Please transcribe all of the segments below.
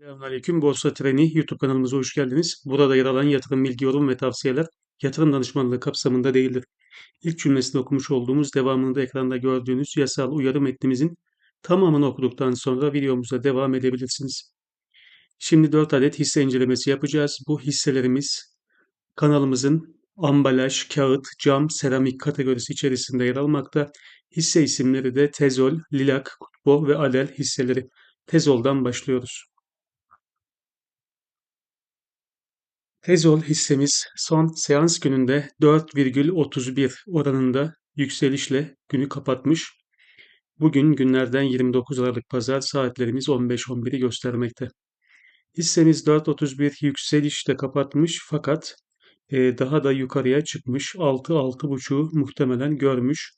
Selamünaleyküm. Borsa Treni YouTube kanalımıza hoş geldiniz. Burada yer alan yatırım bilgi, yorum ve tavsiyeler yatırım danışmanlığı kapsamında değildir. İlk cümlesini okumuş olduğumuz devamını da ekranda gördüğünüz yasal uyarı metnimizin tamamını okuduktan sonra videomuza devam edebilirsiniz. Şimdi 4 adet hisse incelemesi yapacağız. Bu hisselerimiz kanalımızın ambalaj, kağıt, cam, seramik kategorisi içerisinde yer almakta. Hisse isimleri de Tezol, Lilak, Kutbo ve Adel hisseleri. Tezol'dan başlıyoruz. Tezol hissemiz son seans gününde 4,31 oranında yükselişle günü kapatmış. Bugün günlerden 29 Aralık Pazar saatlerimiz 15.11'i göstermekte. Hissemiz 4.31 yükselişle kapatmış fakat e, daha da yukarıya çıkmış. 6-6.5'u muhtemelen görmüş.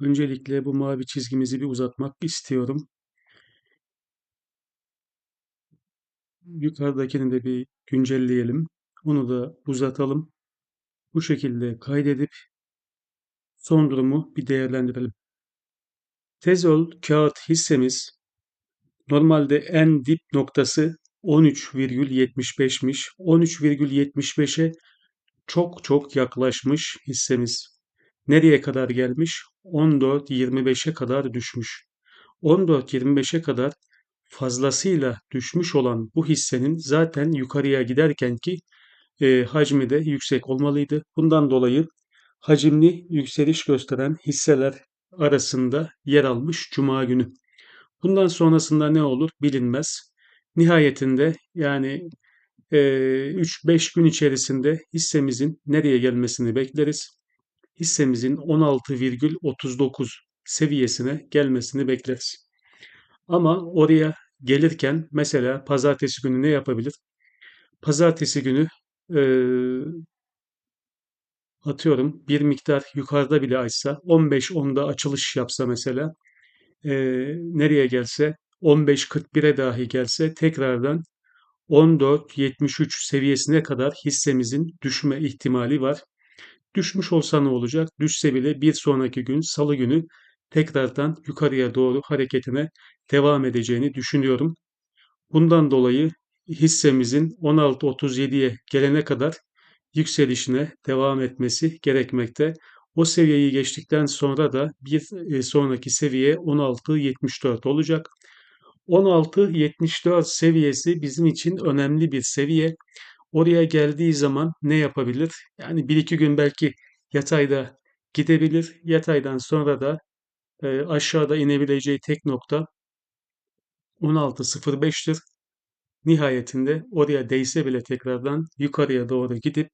Öncelikle bu mavi çizgimizi bir uzatmak istiyorum. Yukarıdakini de bir güncelleyelim. Onu da uzatalım. Bu şekilde kaydedip son durumu bir değerlendirelim. Tezol kağıt hissemiz normalde en dip noktası 13,75'miş. 13,75'e çok çok yaklaşmış hissemiz. Nereye kadar gelmiş? 14.25'e kadar düşmüş. 14.25'e kadar fazlasıyla düşmüş olan bu hissenin zaten yukarıya giderken ki e, hacmi de yüksek olmalıydı. Bundan dolayı hacimli yükseliş gösteren hisseler arasında yer almış Cuma günü. Bundan sonrasında ne olur bilinmez. Nihayetinde yani e, 3-5 gün içerisinde hissemizin nereye gelmesini bekleriz. Hissemizin 16,39 seviyesine gelmesini bekleriz. Ama oraya gelirken mesela pazartesi günü ne yapabilir? Pazartesi günü e, atıyorum bir miktar yukarıda bile açsa 15-10'da açılış yapsa mesela e, nereye gelse 15-41'e dahi gelse tekrardan 14-73 seviyesine kadar hissemizin düşme ihtimali var. Düşmüş olsa ne olacak? Düşse bile bir sonraki gün salı günü tekrardan yukarıya doğru hareketine devam edeceğini düşünüyorum. Bundan dolayı hissemizin 16.37'ye gelene kadar yükselişine devam etmesi gerekmekte. O seviyeyi geçtikten sonra da bir e, sonraki seviye 16.74 olacak. 16.74 seviyesi bizim için önemli bir seviye. Oraya geldiği zaman ne yapabilir? Yani bir iki gün belki yatayda gidebilir. Yataydan sonra da e, aşağıda inebileceği tek nokta 16.05'tir. Nihayetinde oraya değse bile tekrardan yukarıya doğru gidip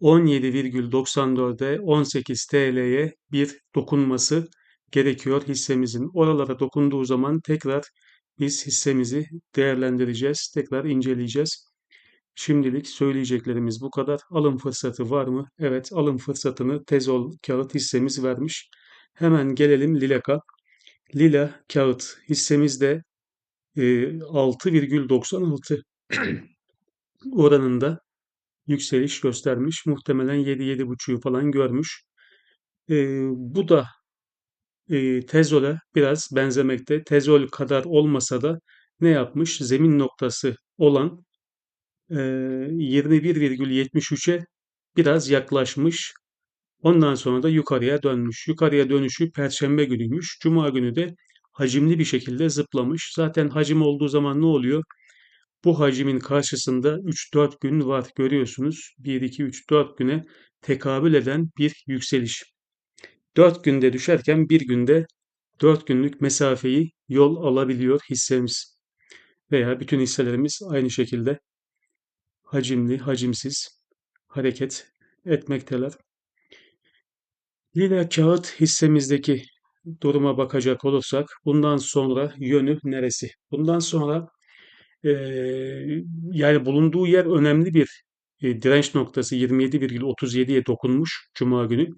17,94'e 18 TL'ye bir dokunması gerekiyor hissemizin. Oralara dokunduğu zaman tekrar biz hissemizi değerlendireceğiz, tekrar inceleyeceğiz. Şimdilik söyleyeceklerimiz bu kadar. Alım fırsatı var mı? Evet, alım fırsatını Tezol kağıt hissemiz vermiş. Hemen gelelim Lilak'a. Lila kağıt hissemizde 6,96 oranında yükseliş göstermiş. Muhtemelen 7-7,5'u falan görmüş. Bu da Tezol'e biraz benzemekte. Tezol kadar olmasa da ne yapmış? Zemin noktası olan 21,73'e biraz yaklaşmış. Ondan sonra da yukarıya dönmüş. Yukarıya dönüşü Perşembe günüymüş. Cuma günü de hacimli bir şekilde zıplamış. Zaten hacim olduğu zaman ne oluyor? Bu hacimin karşısında 3-4 gün var görüyorsunuz. 1, 2, 3, 4 güne tekabül eden bir yükseliş. 4 günde düşerken bir günde 4 günlük mesafeyi yol alabiliyor hissemiz. Veya bütün hisselerimiz aynı şekilde hacimli, hacimsiz hareket etmekteler. Yine kağıt hissemizdeki duruma bakacak olursak bundan sonra yönü neresi? Bundan sonra e, yani bulunduğu yer önemli bir e, direnç noktası 27,37'ye dokunmuş Cuma günü.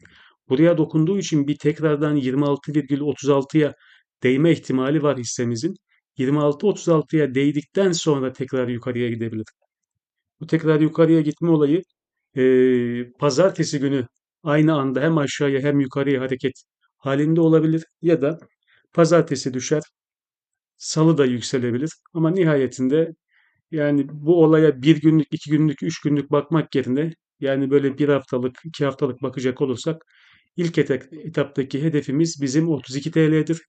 Buraya dokunduğu için bir tekrardan 26,36'ya değme ihtimali var hissemizin. 26-36'ya değdikten sonra tekrar yukarıya gidebilir. Bu tekrar yukarıya gitme olayı e, pazartesi günü aynı anda hem aşağıya hem yukarıya hareket halinde olabilir ya da pazartesi düşer, Salı da yükselebilir. Ama nihayetinde yani bu olaya bir günlük, iki günlük, üç günlük bakmak yerine yani böyle bir haftalık, iki haftalık bakacak olursak ilk etaptaki hedefimiz bizim 32 TL'dir.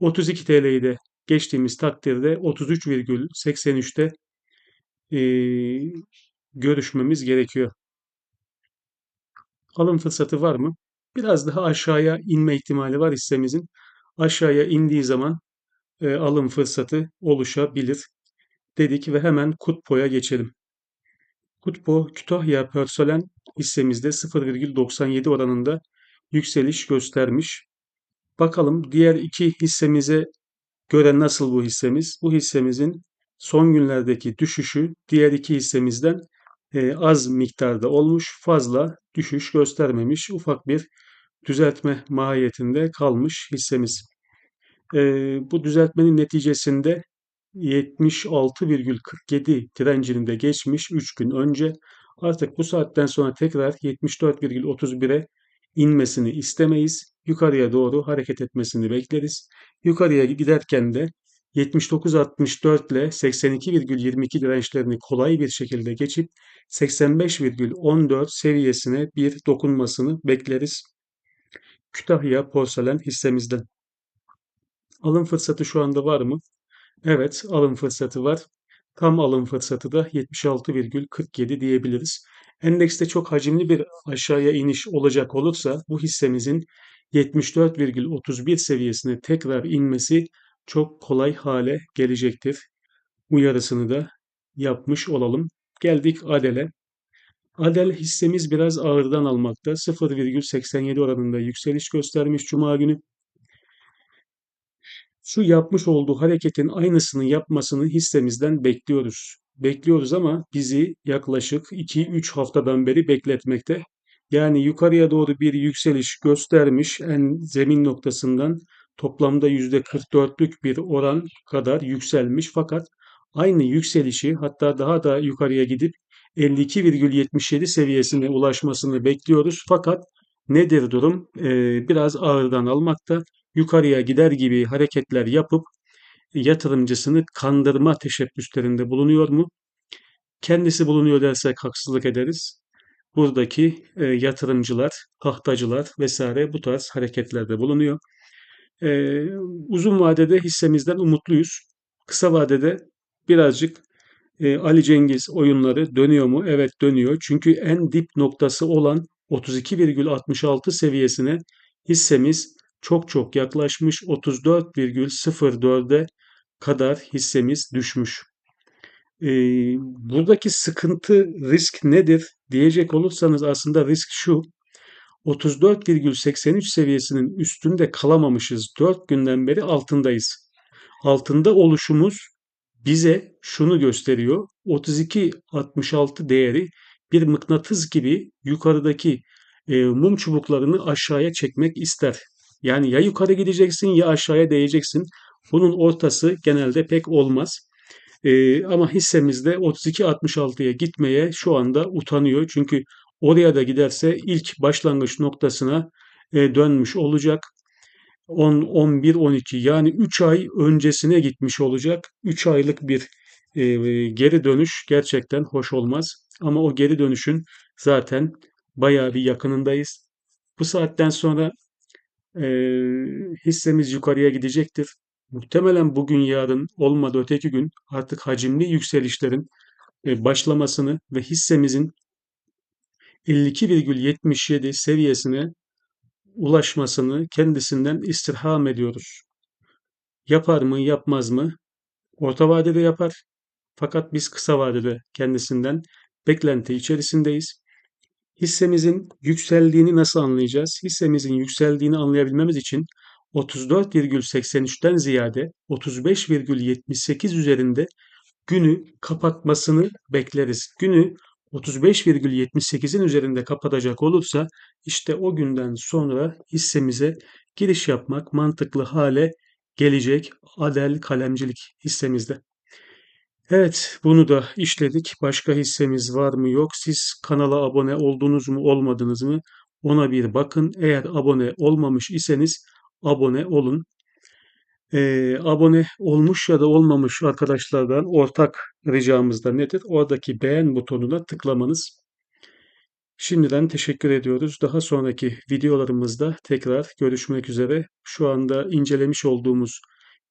32 TL'yi de geçtiğimiz takdirde 33,83'te e, görüşmemiz gerekiyor. Alım fırsatı var mı? Biraz daha aşağıya inme ihtimali var hissemizin. Aşağıya indiği zaman e, alım fırsatı oluşabilir dedik ve hemen Kutpo'ya geçelim. Kutpo Kütahya Persölen hissemizde 0,97 oranında yükseliş göstermiş. Bakalım diğer iki hissemize göre nasıl bu hissemiz? Bu hissemizin son günlerdeki düşüşü diğer iki hissemizden e, az miktarda olmuş, fazla düşüş göstermemiş, ufak bir düzeltme mahiyetinde kalmış hissemiz. E, bu düzeltmenin neticesinde 76,47 direncini de geçmiş 3 gün önce. Artık bu saatten sonra tekrar 74,31'e inmesini istemeyiz. Yukarıya doğru hareket etmesini bekleriz. Yukarıya giderken de 79.64 ile 82,22 dirençlerini kolay bir şekilde geçip 85,14 seviyesine bir dokunmasını bekleriz. Kütahya porselen hissemizden. Alım fırsatı şu anda var mı? Evet, alım fırsatı var. Tam alım fırsatı da 76,47 diyebiliriz. Endekste çok hacimli bir aşağıya iniş olacak olursa bu hissemizin 74,31 seviyesine tekrar inmesi çok kolay hale gelecektir. Uyarısını da yapmış olalım. Geldik Adel'e. Adel hissemiz biraz ağırdan almakta. 0,87 oranında yükseliş göstermiş Cuma günü şu yapmış olduğu hareketin aynısını yapmasını hissemizden bekliyoruz. Bekliyoruz ama bizi yaklaşık 2-3 haftadan beri bekletmekte. Yani yukarıya doğru bir yükseliş göstermiş en zemin noktasından toplamda %44'lük bir oran kadar yükselmiş fakat aynı yükselişi hatta daha da yukarıya gidip 52,77 seviyesine ulaşmasını bekliyoruz. Fakat nedir durum? Ee, biraz ağırdan almakta yukarıya gider gibi hareketler yapıp yatırımcısını kandırma teşebbüslerinde bulunuyor mu? Kendisi bulunuyor dersek haksızlık ederiz. Buradaki e, yatırımcılar, tahtacılar vesaire bu tarz hareketlerde bulunuyor. E, uzun vadede hissemizden umutluyuz. Kısa vadede birazcık e, Ali Cengiz oyunları dönüyor mu? Evet dönüyor. Çünkü en dip noktası olan 32,66 seviyesine hissemiz çok çok yaklaşmış 34,04'e kadar hissemiz düşmüş. Ee, buradaki sıkıntı risk nedir diyecek olursanız aslında risk şu 34,83 seviyesinin üstünde kalamamışız. 4 günden beri altındayız. Altında oluşumuz bize şunu gösteriyor. 32.66 değeri bir mıknatıs gibi yukarıdaki e, mum çubuklarını aşağıya çekmek ister. Yani ya yukarı gideceksin ya aşağıya değeceksin. Bunun ortası genelde pek olmaz. Ee, ama hissemizde 32.66'ya gitmeye şu anda utanıyor. Çünkü oraya da giderse ilk başlangıç noktasına e, dönmüş olacak. 10, 11, 12 yani 3 ay öncesine gitmiş olacak. 3 aylık bir e, geri dönüş gerçekten hoş olmaz. Ama o geri dönüşün zaten bayağı bir yakınındayız. Bu saatten sonra e, hissemiz yukarıya gidecektir. Muhtemelen bugün yarın olmadı öteki gün artık hacimli yükselişlerin e, başlamasını ve hissemizin 52,77 seviyesine ulaşmasını kendisinden istirham ediyoruz. Yapar mı, yapmaz mı? Orta vadede yapar. Fakat biz kısa vadede kendisinden beklenti içerisindeyiz. Hissemizin yükseldiğini nasıl anlayacağız? Hissemizin yükseldiğini anlayabilmemiz için 34,83'ten ziyade 35,78 üzerinde günü kapatmasını bekleriz. Günü 35,78'in üzerinde kapatacak olursa işte o günden sonra hissemize giriş yapmak mantıklı hale gelecek Adel kalemcilik hissemizde. Evet, bunu da işledik. Başka hissemiz var mı yok. Siz kanala abone oldunuz mu olmadınız mı? Ona bir bakın. Eğer abone olmamış iseniz abone olun. Ee, abone olmuş ya da olmamış arkadaşlardan ortak ricamız da nedir? Oradaki beğen butonuna tıklamanız. Şimdiden teşekkür ediyoruz. Daha sonraki videolarımızda tekrar görüşmek üzere. Şu anda incelemiş olduğumuz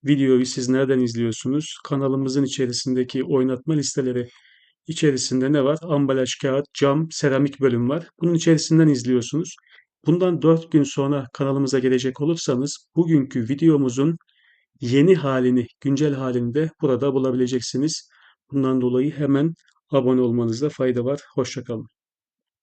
videoyu siz nereden izliyorsunuz? Kanalımızın içerisindeki oynatma listeleri içerisinde ne var? Ambalaj, kağıt, cam, seramik bölüm var. Bunun içerisinden izliyorsunuz. Bundan 4 gün sonra kanalımıza gelecek olursanız bugünkü videomuzun yeni halini, güncel halini de burada bulabileceksiniz. Bundan dolayı hemen abone olmanızda fayda var. Hoşça kalın.